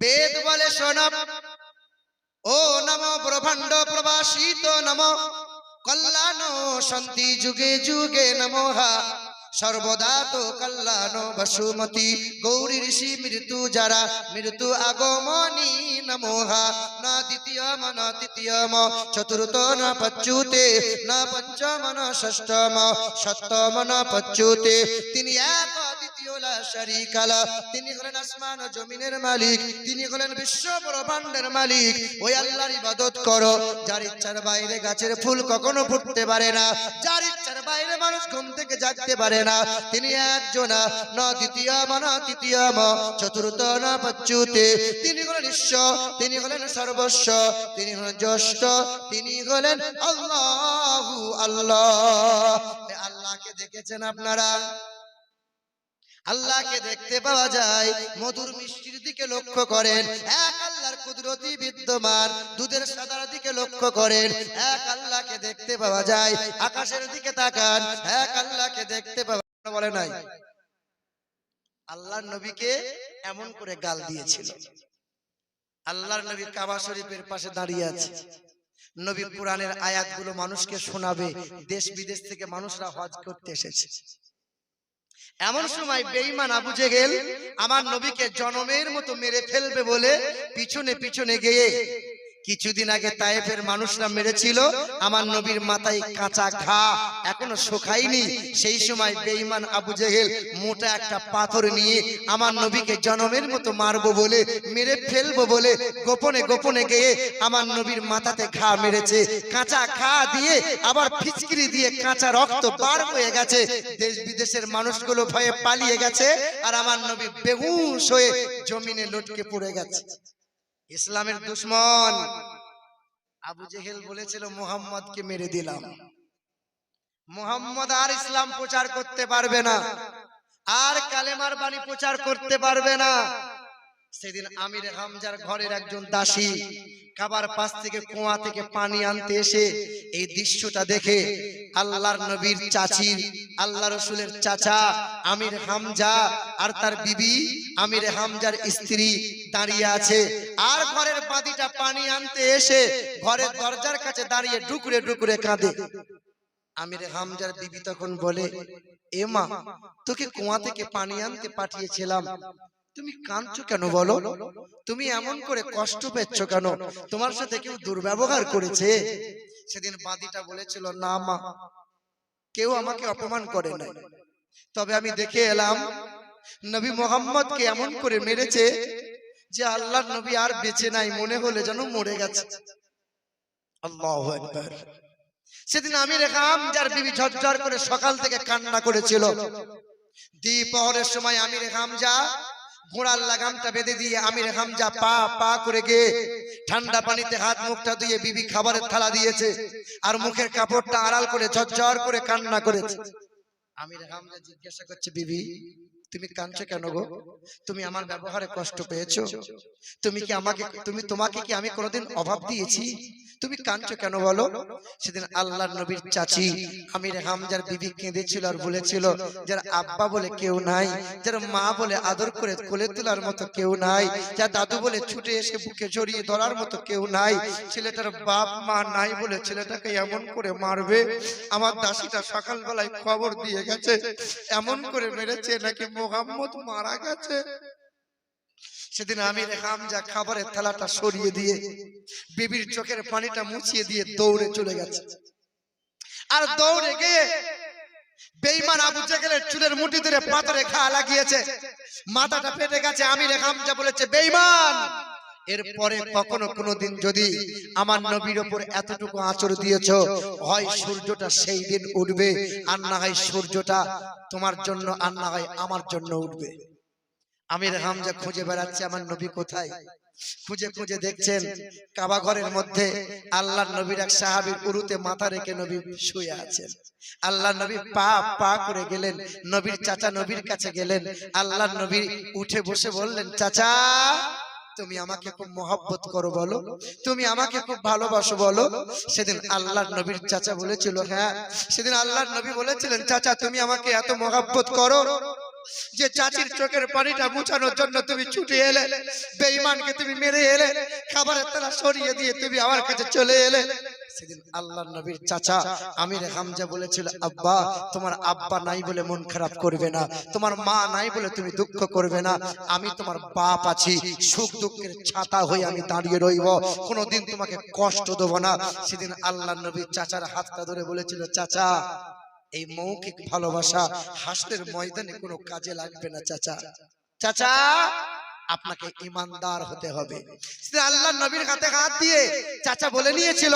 বেদ বলে শোনব। ও নম ব্রহ্মাণ্ড প্রবাসিত নম। কল্যাণ শান্তি যুগে যুগে নমোহা সর্বদা তো কল্যাণ বসুমতি। গৌরী ঋষি মৃত্যু যারা, মৃত্যু আগমনি নমোহা। না দ্বিতীয়ম, না তৃতীয়ম, চতুর্থ, ন পচ্যুতে না পঞ্চম ষষ্ঠম, সপ্তম, ন পচ্যুতে তিনি এক তিনি হলেন আসমান ও জমিনের মালিক, তিনি হলেন বিশ্ব ব্রহ্মাণ্ডের মালিক। ওই আল্লাহর ইবাদত করো, যার ইচ্ছার বাইরে গাছের ফুল কখনো ফুটতে পারে না, যার ইচ্ছার বাইরে মানুষ ঘুম থেকে জাগতে পারে না। তিনি একজনা, ন দ্বিতীয় না তৃতীয় চতুর্থ না পচ্যুতে তিনি হলেন ঈশ্বর তিনি হলেন সর্বস্ব, তিনি হলেন জ্যেষ্ঠ, তিনি হলেন আল্লাহ আল্লাহ। আল্লাহকে দেখেছেন আপনারা? আল্লাহকে দেখতে পাওয়া যায়, মধুর মিষ্টির দিকে লক্ষ্য করেন, এক আল্লাহর কুদরতি বিদ্যমান, দুধের সাদার দিকে লক্ষ্য করেন, এক আল্লাহকে দেখতে পাওয়া যায়, আকাশের দিকে তাকান, এক আল্লাহকে দেখতে পাওয়া বলে নাই। আল্লাহর নবীকে এমন করে গাল দিয়েছিল। আল্লাহর নবী কাবা শরীফের পাশে দাঁড়িয়ে আছে। নবী পুরাণের আয়াতগুলো মানুষকে শোনাবে, দেশ বিদেশ থেকে মানুষরা হজ করতে এসেছে। এমন সময় বেঈমান আবু জেহেল আমার নবীকে জনমের মতো মেরে ফেলবে বলে পিছনে পিছনে গিয়ে কিছুদিন আগে তায়েফের মানুষরা মেরেছিল, আমার নবীর মাথায় কাঁচা ঘা। এখনও শুকায়নি। সেই সময় বেঈমান আবু জেহেল মোটা একটা পাথর নিয়ে আমার নবীকে জনমের মতো মারবো বলে, মেরে ফেলব বলে গোপনে গোপনে গিয়ে আমার নবীর মাথাতে ঘা মেরেছে। কাঁচা ঘা দিয়ে আবার ফিচকিরি দিয়ে কাঁচা রক্ত বার হয়ে গেছে। দেশ বিদেশের মানুষগুলো ভয়ে পালিয়ে গেছে আর আমার নবী বেহুশ হয়ে জমিনে লটকে পড়ে গেছে। ইসলামের দুশ্মন। আবু জেহেল বলেছিল মোহাম্মদকে মেরে দিলাম। মোহাম্মদ আর ইসলাম প্রচার করতে পারবে না। আর কালেমার বাণী প্রচার করতে পারবে না। সেদিন আমির হামজার ঘরের একজন দাসী কাবার পাশ থেকে কুয়া থেকে পানি আনতে এসে এই দৃশ্যটা দেখে আল্লাহর নবীর চাচি আল্লাহ রসুলের চাচা আমির হামজা আর তার বিবি আমির হামজার স্ত্রী দাঁড়িয়ে আছে। আর ঘরের বাদিটা পানি আনতে এসে ঘরের দরজার কাছে দাঁড়িয়ে ডুকরে ডুকরে কাঁদে। আমির হামজার বিবি তখন বলে এ মা তোকে কুয়া থেকে পানি আনতে পাঠিয়েছিলাম। তুমি কাঁদছো কেন বলো? তুমি এমন করে কষ্ট পেচ্ছ কেন? তোমার সাথে কেউ দুর্ব্যবহার করেছে? সেদিন বাদিটা বলেছিল না মা। কেউ আমাকে অপমান করে নাই। তবে আমি দেখে এলাম নবী মোহাম্মদকে এমন করে মেরেছে যে আল্লাহর নবী আর বেঁচে নাই মনে হলে যেন মরে গেছে। আল্লাহু সেদিন আমি রেখাম যার বিবি ঝরঝর করে সকাল থেকে কান্না করেছিল। দ্বিপহরের সময় আমি রেখাম যা ঘোড়ার লাগামটা বেঁধে দিয়ে আমির হামজা পা পা করে গিয়ে ঠান্ডা পানিতে হাত মুখটা দিয়ে বিবি খাবারের থালা দিয়েছে আর মুখের কাপড়টা আড়াল করে ঝরঝর করে কান্না করেছে। আমির হামজা জিজ্ঞাসা করছে, বিবি তুমি কাঁদছো কেন গো? তুমি আমার ব্যবহারে কষ্ট পেয়েছ? তুমি কি আমাকে তুমি তোমাকে কি আমি কোনোদিন অভাব দিয়েছি? তুমি কাঁদছো কেন বলো? সেদিন আল্লাহর নবীর চাচি আমির হামজার বিবি কেঁদেছিল আর বলেছিল যার আব্বা বলে কেউ নাই যার মা বলে আদর করে কোলে তোলার মতো কেউ নাই যার দাদু বলে ছুটে এসে বুকে জড়িয়ে ধরার মতো কেউ নাই ছেলেটার বাপ মা নাই বলে ছেলেটাকে এমন করে মারবে আমার দাসিটা সকালবেলায় খবর দিয়ে গেছে এমন করে মেরেছে নাকি মোহাম্মদ মারা গেছে। সেদিন আমি হামজা খাবারের থালাটা সরিয়ে দিয়ে বিবির চোখের পানিটা মুছিয়ে দিয়ে দৌড়ে চলে গেছে। আর দৌড়ে গিয়ে বেইমান আবু জেগেলের চুলের মুঠি ধরে পাথরে খা লাগিয়েছে। মাথাটা ফেটে গেছে আমি রেখাম যা বলেছে বেইমান এরপরে কখনো কোনোদিন যদি আমার নবীর ওপর এতটুকু আচর দিয়েছ হয় সূর্যটা সেই দিন উঠবে আর না হয় সূর্যটা তোমার জন্য আর না হয় আমার জন্য উঠবে। আমির হামজা খুঁজে বেড়াচ্ছে আমার নবী কোথায়? খুঁজে খুঁজে দেখছেন কাবা ঘরের মধ্যে আল্লাহ নবীর এক সাহাবীর উরুতে মাথা রেখে নবী শুয়ে আছেন। আল্লাহ নবী পা পা করে গেলেন নবীর চাচা নবীর কাছে গেলেন। আল্লাহ নবী উঠে বসে বললেন চাচা! তুমি আমাকে খুব মহব্বত করো বলো। তুমি আমাকে খুব ভালোবাসো বলো। সেদিন আল্লাহর নবীর চাচা বলেছিল হ্যাঁ। সেদিন আল্লাহর নবী বলেছিলেন চাচা তুমি আমাকে এত মহব্বত করো যে চাচির চোখের পানিটা মুছানোর জন্য তুমি ছুটে এলে। বেঈমানকে তুমি মেরে এলে। খাবারের তারা সরিয়ে দিয়ে তুমি আমার কাছে চলে এলে। সেদিন আল্লাহর নবীর চাচা আমির হামজা বলেছিল, আব্বা, তোমার আব্বা নাই বলে মন খারাপ করবে না, তোমার মা নাই বলে তুমি দুঃখ করবে না, আমি তোমার বাপ আছি, সুখ দুঃখের ছাতা হয়ে আমি দাঁড়িয়ে রইব, কোনোদিন তোমাকে কষ্ট দেবো না। সেদিন আল্লাহর নবীর চাচার হাতটা ধরে বলেছিল, চাচা, এই মৌখিক ভালোবাসা হাসতের ময়দানে কোনো কাজে লাগবে না, চাচা। চাচা আপনাকে ইমানদার হতে হবে। আল্লাহ নবীর হাতে হাত দিয়ে চাচা বলে নিয়েছিল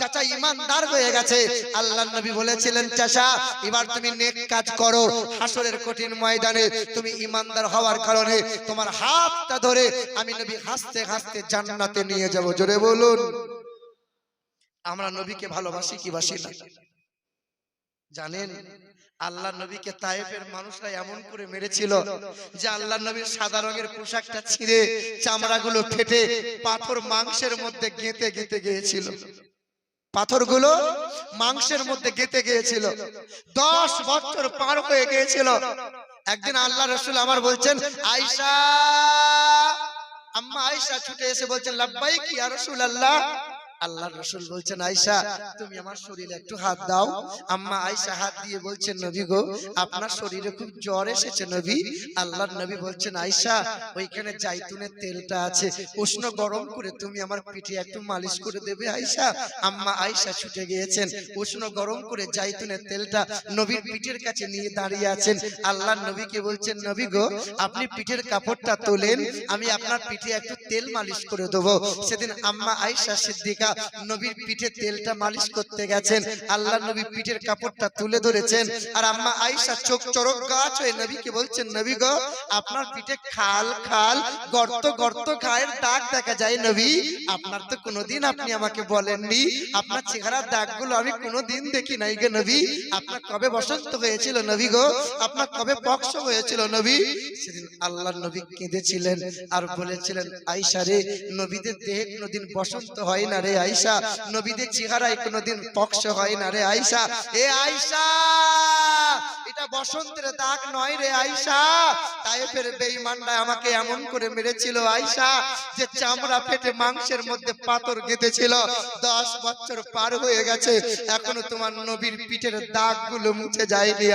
চাচা ইমানদার হয়ে গেছে। আল্লাহ নবী বলেছিলেন চাচা এবার তুমি নেক কাজ করো। হাসরের কঠিন ময়দানে তুমি ইমানদার হওয়ার কারণে তোমার হাতটা ধরে আমি নবী হাসতে হাসতে জান্নাতে নিয়ে যাব। জোরে বলুন। আমরা নবীকে ভালোবাসি কি বাসি না? জানেন? আল্লাহ নবীকে তায়েফের মানুষরা এমন করে মেরেছিল যে আল্লাহ নবীর সাদা রঙের পোশাকটা ছিঁড়ে চামড়াগুলো ফেটে পাথর মাংসের মধ্যে গেঁথে গেঁথে গিয়েছিল। পাথরগুলো মাংসের মধ্যে গেঁথে গিয়েছিল। দশ বছর পার হয়ে গিয়েছিল। একদিন আল্লাহ রসুল আমার বলছেন আয়সা আম্মা আয়সা ছুটে এসে বলছেন লাব্বাই কি আর রসুল আল্লাহ আল্লাহ রসুল বলছেন আয়সা তুমি আমার শরীরে একটু হাত দাও। আম্মা আয়সা হাত দিয়ে বলছেন নবী গো আপনার শরীরে খুব জ্বর এসেছে নবী। আল্লাহর নবী বলছেন আয়সা ওইখানে জাইতুনের তেলটা আছে উষ্ণ গরম করে তুমি আমার পিঠে একটু মালিশ করে দেবে আয়সা আম্মা আয়সা ছুটে গিয়েছেন উষ্ণ গরম করে জাইতুনের তেলটা নবীর পিঠের কাছে নিয়ে দাঁড়িয়ে আছেন। আল্লাহর নবীকে বলছেন নবী গো আপনি পিঠের কাপড়টা তোলেন আমি আপনার পিঠে একটু তেল মালিশ করে দেবো সেদিন আম্মা আয়সা সিদ্দিকা নবীর পিঠে তেলটা মালিশ করতে গেছেন, আল্লাহ নবী পিঠের কাপড়টা তুলে ধরেছেন। আর আম্মা আয়সা চোখ চরক গাছ হয়ে নবীকে বলছেন, নবী গো, আপনার পিঠে খাল খাল, গর্ত গর্ত, গায়ের দাগ দেখা যায় নবী। আপনার তো কোনোদিন আপনি আমাকে বলেননি। আপনার চেহারার দাগগুলো আমি কোনোদিন দেখি নাই গে নবী। আপনার কবে বসন্ত হয়েছিল নবী গো? আপনার কবে পক্ষ হয়েছিল নবী? সেদিন আল্লাহ নবী কেঁদেছিলেন আর বলেছিলেন আয়সা রে, নবীদের দেহে কোনোদিন বসন্ত হয় না রে আয়সা নবীদের চেহারায় কোনোদিন পক্ষ হয় না রে আয়সা এ আয়সা এটা বসন্তের দাগ নয় রে আমাকে এমন করে মেরেছিল যে চামড়া ফেটে মাংসের মধ্যে পাথর গেঁথেছিল। দশ বছর পার হয়ে গেছে, এখনও তোমার নবীর পিঠের দাগগুলো মুছে যায়নি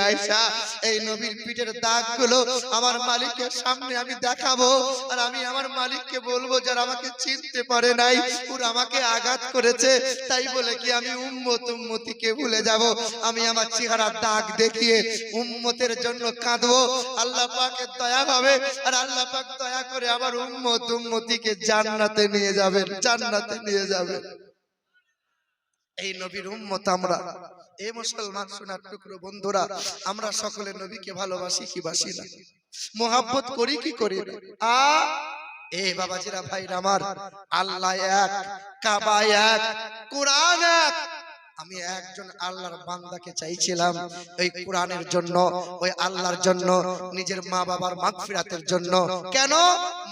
এই নবীর পিঠের দাগগুলো আমার মালিকের সামনে আমি দেখাবো আর আমি আমার মালিককে বলব, যারা আমাকে চিনতে পারে নাই, ওরা আমাকে আঘাত করেছে। তাই বলে কি আমি উম্মত উম্মতিকে ভুলে যাব? আমি আমার চেহারা দাগ দেখিয়ে উম্মতের জন্য কাঁদবো। আল্লাহ পাকের দয়া হবে আর আল্লাহ পাক দয়া করে আমার উম্মত উম্মতিকে জান্নাতে নিয়ে যাবেন জান্নাতে নিয়ে যাবেন এই নবীর উম্মত আমরা। এই মুসলমান সোনার টুকরো বন্ধুরা, আমরা সকলে নবীকে ভালোবাসি কি বাসি না? মোহাব্বত করি কি করি আ, এ বাবাজিরা, ভাইরা আমার, আল্লাহ এক কাবা এক, কোরআন এক। আমি একজন আল্লাহর বান্দাকে চাইছিলাম ওই কোরআনের জন্য ওই আল্লাহর জন্য নিজের মা বাবার মাগফিরাতের জন্য কেন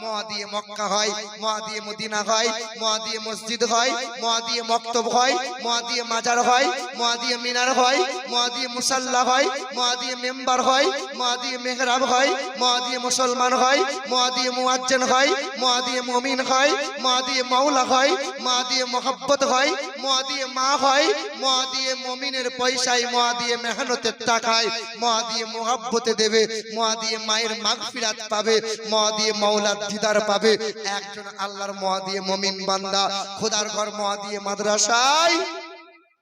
মহা দিয়ে মক্কা হয় মহা দিয়ে মদিনা হয় মহা দিয়ে মসজিদ হয় মহা দিয়ে মক্তব হয় মহা দিয়ে মাজার হয় মহা দিয়ে মিনার হয় মহা দিয়ে মুসাল্লা হয় মহা দিয়ে মেম্বার হয় মহা দিয়ে মেহরাব হয় মহা দিয়ে মুসলমান হয় মহা দিয়ে মুয়াজ্জেন হয় মহা দিয়ে মমিন হয় মহা দিয়ে মাওলা হয় মা দিয়ে মোহাব্বত হয় মহা দিয়ে মা হয় মহা দিয়ে মমিনের পয়সায়, মহা দিয়ে মেহনতের টাকায়, মহা দিয়ে মোহাব্বতে দেবে, মহা দিয়ে মায়ের মাগফিরাত পাবে, মহা দিয়ে মাওলার দিদার পাবে। একজন আল্লাহর মহা দিয়ে মমিন বান্দা, খোদার ঘর মহা দিয়ে মাদ্রাসায়।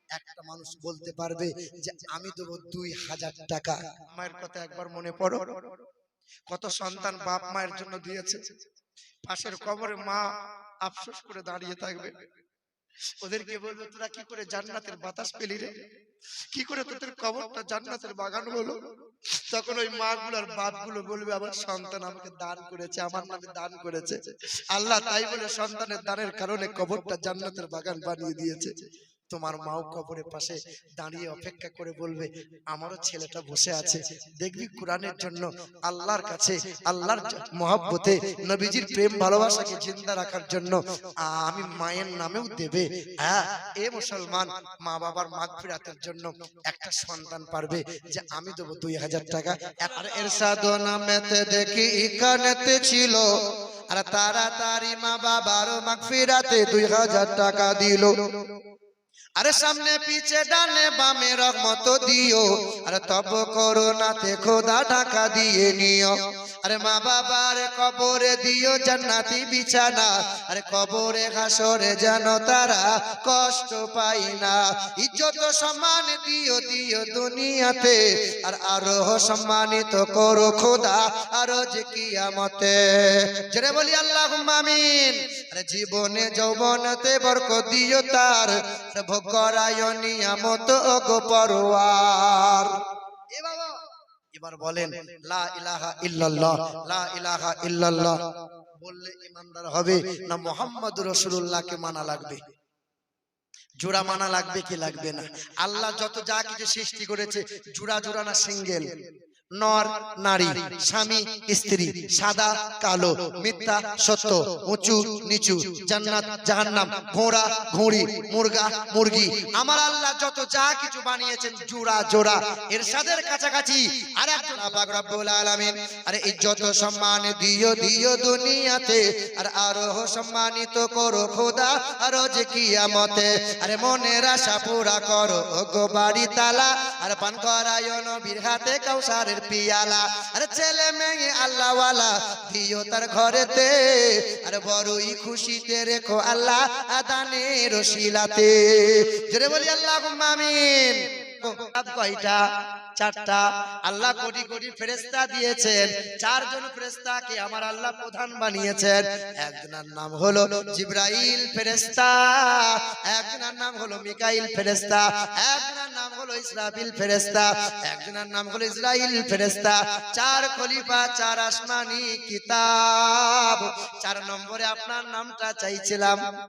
একটা মানুষ বলতে পারবে যে, আমি দেবো দুই হাজার টাকা। মায়ের কথা একবার মনে পড়ো। কত সন্তান বাপ মায়ের জন্য দিয়েছে। পাশের কবরে মা আফসোস করে দাঁড়িয়ে থাকবে। ওদেরকে বলবে, তোরা কি করে জান্নাতের বাতাস পেলি রে? কি করে তোদের কবরটা জান্নাতের বাগান হলো? তখন ওই মা গুলার বাপগুলো বলবে, আমার সন্তান আমাকে দান করেছে, আমার নামে দান করেছে। আল্লাহ তাই বলে সন্তানের দানের কারণে কবরটা জান্নাতের বাগান বানিয়ে দিয়েছে। তোমার মাও কবরের পাশে দাঁড়িয়ে অপেক্ষা করে বলবে আমারও ছেলেটা বসে আছে। দেখবি কোরআনের জন্য আল্লাহর কাছে আল্লাহর মহব্বতে নবীজির প্রেম ভালোবাসাকে জিন্দা রাখার জন্য আমি মায়ের নামেও দেবে। হ্যাঁ এ মুসলমান মা বাবার মাঘ ফিরাতের জন্য একটা সন্তান পারবে যে আমি দেবো দুই হাজার টাকা। আর এর সাধনামেতে দেখি ইকানেতে ছিল। আর তাড়াতাড়ি মা বাবারও মাঘ ফিরাতে দুই হাজার টাকা দিল আরে সামনে, পিছে, ডানে, বামে রহমত দিও। আরে তব করো করোনাতে খোদা ঢাকা দিয়ে নিও। আরে মা বাবার কবরে দিও জান্নাতি বিছানা। আরে কবরে, হাসরে যেন তারা কষ্ট পাই না। ইজ্জত সম্মান দিও দিও দুনিয়াতে। আর আরও সম্মানিত করো খোদা আরও যে কিয়ামতে। জেরে বলি আল্লাহ আমিন। আরে জীবনে যৌবনতে বরক দিও তার। ভোগ করায় নিয়ামত গো পরওয়ার এ বাবা। এবার বলেন লা ইলাহা ইল্লাল্লাহ লা ইলাহা ইল্লাল্লাহ। বললে ইমানদার হবে না মোহাম্মদ রসুল্লাহকে মানা লাগবে? জোড়া মানা লাগবে কি লাগবে না? আল্লাহ যত যা কিছু সৃষ্টি করেছে জোড়া জোড়া না সিঙ্গেল? নর, নারী, স্বামী, স্ত্রী, সাদা, কালো, মিথ্যা, সত্য, উঁচু, নিচু, জান্নাত, জাহান্নাম, ঘোড়া, ঘুড়ি, মুরগা, মুরগি। আমার আল্লাহ যত যা কিছু বানিয়েছেন, জোড়া জোড়া এর সাদের কাছাকাছি আর একজন রব্বুল আলামিন, আরে ইজ্জত সম্মান দিও দিও দুনিয়াতে, আর আরও সম্মানিত করো খোদা, আরও যে কিয়ামতে। আরে মনের আশা পুরা করো গো বাড়ি তালা আর পান করায় নবীর হাতে কাউসারের পিয়ালা আরে ছেলে মেয়ে, আল্লাহওয়ালা, দিও তার ঘরেতে। আর বড়ই খুশিতে রেখো আল্লাহ আদানের শিলাতে। জোরে বলি আল্লাহ মামিন কয়টা? চারটা। আল্লাহ কোটি কোটি ফেরেস্তা দিয়েছেন। চারজন ফেরেস্তাকে আমার আল্লাহ প্রধান বানিয়েছেন। একজনের নাম হলো জিব্রাইল ফেরেস্তা একজনের নাম হলো মিকাইল ফেরেস্তা একজনের নাম হলো ইসরাফিল ফেরেস্তা একজনের নাম হলো ইসরাইল ফেরেস্তা চার খলিফা, চার আসমানি কিতাব। চার নম্বরে আপনার নামটা চাইছিলাম।